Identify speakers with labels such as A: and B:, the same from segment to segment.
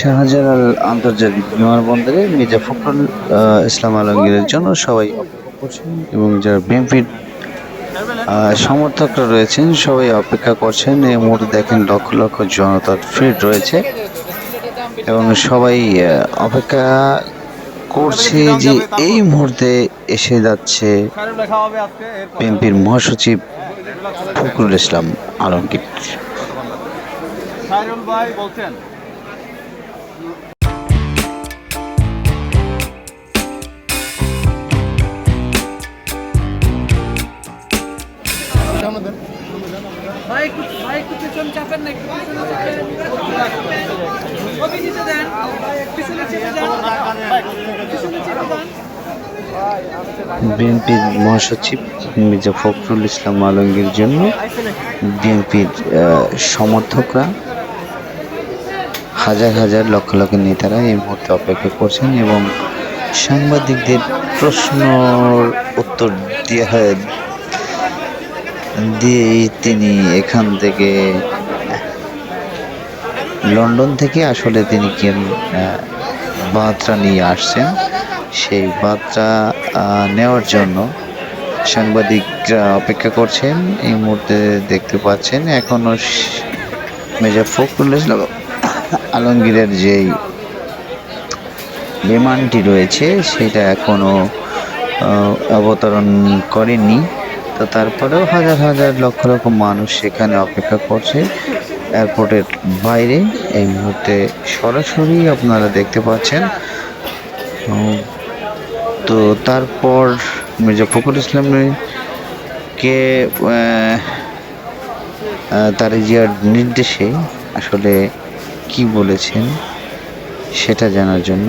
A: শাহজালাল আন্তর্জাতিক বিমানবন্দরে মির্জা ফখরুল ইসলাম আলমগীরের জন্য সবাই অপেক্ষা করছেন এবং যারা বিএনপির সমর্থকরা রয়েছেন, সবাই অপেক্ষা করছেন। এই মুহূর্তে দেখেন লক্ষ লক্ষ জনতার ভিড় রয়েছে এবং সবাই অপেক্ষা করছে যে এই মুহূর্তে এসে যাচ্ছে বিএনপির মহাসচিব ফখরুল ইসলাম আলমগীর।
B: ভাই বলছেন
A: বিএনপির মহাসচিব মির্জা ফখরুল ইসলাম আলমগীর জন্য বিএনপির সমর্থকরা হাজার হাজার লক্ষ লক্ষ নেতারা এই মুহূর্তে অপেক্ষা করছেন এবং সাংবাদিকদের প্রশ্নর উত্তর দিয়ে দিয়েই তিনি এখান থেকে, লন্ডন থেকে আসলে তিনি কি বার্তা নিয়ে আসছেন। সেই বার্তা নেওয়ার জন্য সাংবাদিকরা অপেক্ষা করছেন। এই মুহূর্তে দেখতে পাচ্ছেন এখনও মেজর ফখরুল ইসলাম আলমগীরের যেই বিমানটি রয়েছে, সেটা এখনও অবতরণ করেনি তো তারপরেও হাজার হাজার লক্ষ লক্ষ মানুষ সেখানে অপেক্ষা করছে এয়ারপোর্টের বাইরে। এই মুহূর্তে সরাসরি আপনারা দেখতে পাচ্ছেন। তো তারপর মির্জা ফখরুল ইসলামের কে আহ, আহ, তার জিয়ার নির্দেশে আসলে কি বলেছেন সেটা জানার জন্য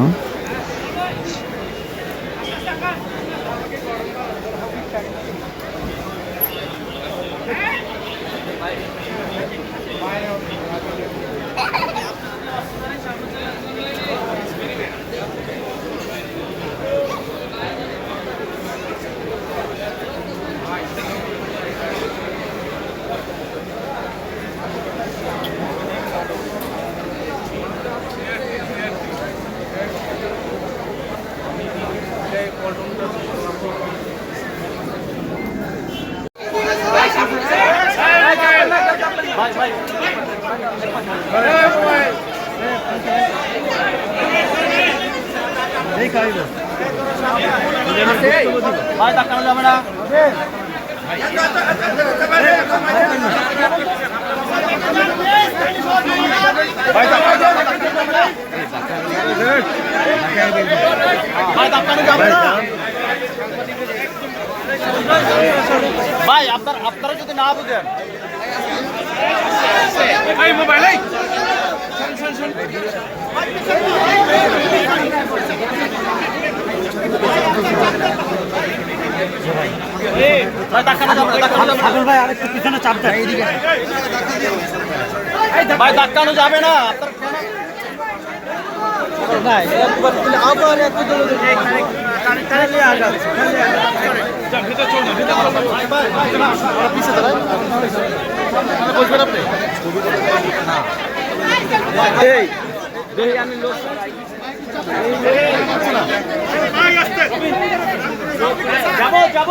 B: ভাই আপনার আপনারা যদি না বুঝেন। ভাই
C: ভাই আরেকটু পিছনে চাপ দেন এইদিকে
B: ভাই ধাক্কানো যাবে না আপনার না একবার তুলে আবার দাঁড়ায় বসবেন আপনি এই। আমি লোক যাব যাব।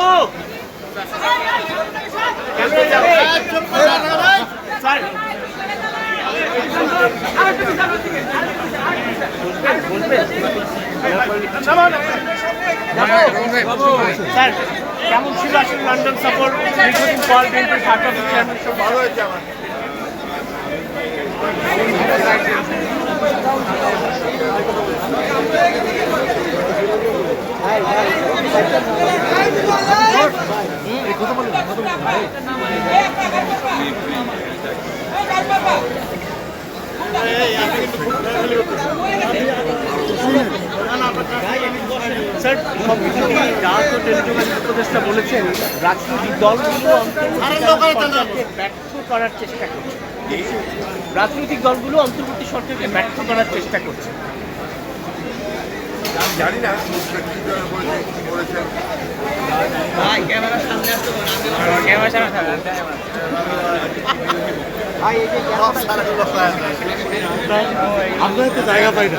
B: স্যার, কেমন ছিল আসলে লন্ডন সফর দীর্ঘদিন পর বিএনপির ভালো হয়েছে আমার স্যার সম্প্রতি ডাক ও টেলিযোগাযোগ উপদেষ্টা বলেছেন রাজনৈতিক দলগুলো সরকারকে ব্যর্থ করার চেষ্টা করছে। রাজনৈতিক দলগুলো অন্তর্বর্তী সরকারকে ব্যর্থ করার চেষ্টা করছে।
D: জানি না কি করে বলেছে, কি বলেছেন
C: আপনার জায়গা পাই না।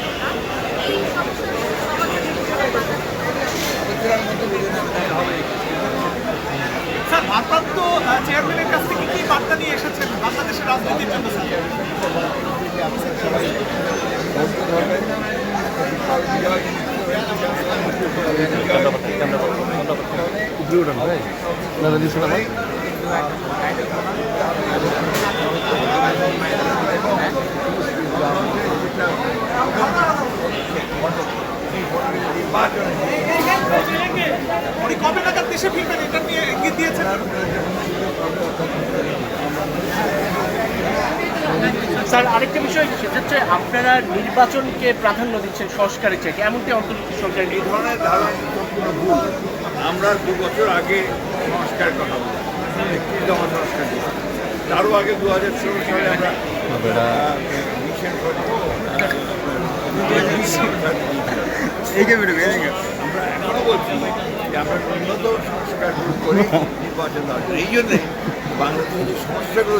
E: সমাধান
F: স্যার ভারপ্রাপ্ত চেয়ারম্যানের কাছ থেকে কি বার্তা নিয়ে এসেছেন? বাংলাদেশের রাজনীতির জন্য স্যার? উনি কবে নাগাদ দেশে ফিরবেন এটা নিয়ে ইঙ্গিত দিয়েছেন?
B: স্যার আরেকটা বিষয় সেটা হচ্ছে আপনারা নির্বাচনকে প্রাধান্য দিচ্ছেন সংস্কারের চেয়ে এমনটি অন্তর্বর্তী সরকারের
D: এই ধরনের ধারণা ভুল। আমরা দু বছর আগে সংস্কার কথা বলি একত্রিশ সংস্কার তারও আগে দু হাজার ষোলো সালে আমরা আহ, আমরা এখনও বলছি যে আমরা উন্নত সংস্কার করে নির্বাচন দরকার এই জন্যে বাংলাদেশে যে সমস্যাগুলো